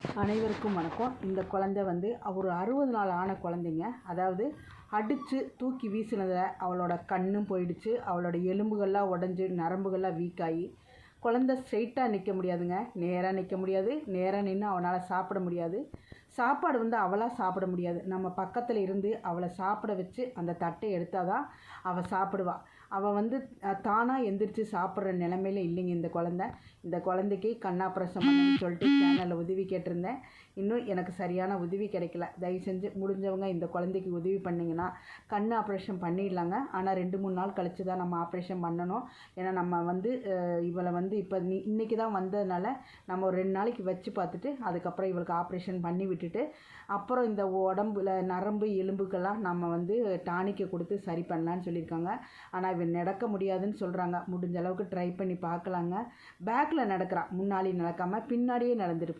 அனைவருக்கும் வணக்கம். இந்த குழந்தை வந்து ஒரு அறுபது நாள் ஆன குழந்தைங்க. அதாவது அடித்து தூக்கி வீசினதில் அவளோட கண்ணும் போயிடுச்சு. அவளோட எலும்புகள்லாம் உடஞ்சி நரம்புகள்லாம் வீக் ஆகி குழந்த ஸ்ட்ரெயிட்டாக நிற்க முடியாதுங்க. நேராக நிற்க முடியாது. நேராக நின்று அவனால் சாப்பிட முடியாது. சாப்பாடு வந்து அவளாக சாப்பிட முடியாது. நம்ம பக்கத்தில் இருந்து அவளை சாப்பிட வச்சு அந்த தட்டை எடுத்தால் தான் அவள் சாப்பிடுவாள் அவள் வந்து தானாக எந்திரிச்சு சாப்பிட்ற நிலமையில இல்லைங்க இந்த குழந்த. இந்த குழந்தைக்கு கண் ஆப்ரேஷன் சொல்லிட்டு சேனலில் உதவி கேட்டிருந்தேன். இன்னும் எனக்கு சரியான உதவி கிடைக்கல. தயவு செஞ்சு முடிஞ்சவங்க இந்த குழந்தைக்கு உதவி பண்ணிங்கன்னா கண் ஆப்ரேஷன் பண்ணிடலாங்க. ஆனால் ரெண்டு மூணு நாள் கழித்து தான் நம்ம ஆப்ரேஷன் பண்ணணும். ஏன்னா நம்ம வந்து இவளை வந்து இப்போ நீ தான் வந்ததுனால நம்ம ஒரு ரெண்டு நாளைக்கு வச்சு பார்த்துட்டு அதுக்கப்புறம் இவளுக்கு ஆப்ரேஷன் பண்ணி விட்டுட்டு அப்புறம் இந்த உடம்புல நரம்பு எலும்புக்கெல்லாம் நம்ம வந்து டானிக்கை கொடுத்து சரி பண்ணலான்னு சொல்லியிருக்காங்க. ஆனால் இவன் நடக்க முடியாதுன்னு சொல்கிறாங்க முடிஞ்ச அளவுக்கு ட்ரை பண்ணி பார்க்கலாங்க. பேக்கில் நடக்கிறான். முன்னாடி நடக்காமல் பின்னாடியே நடந்துட்டு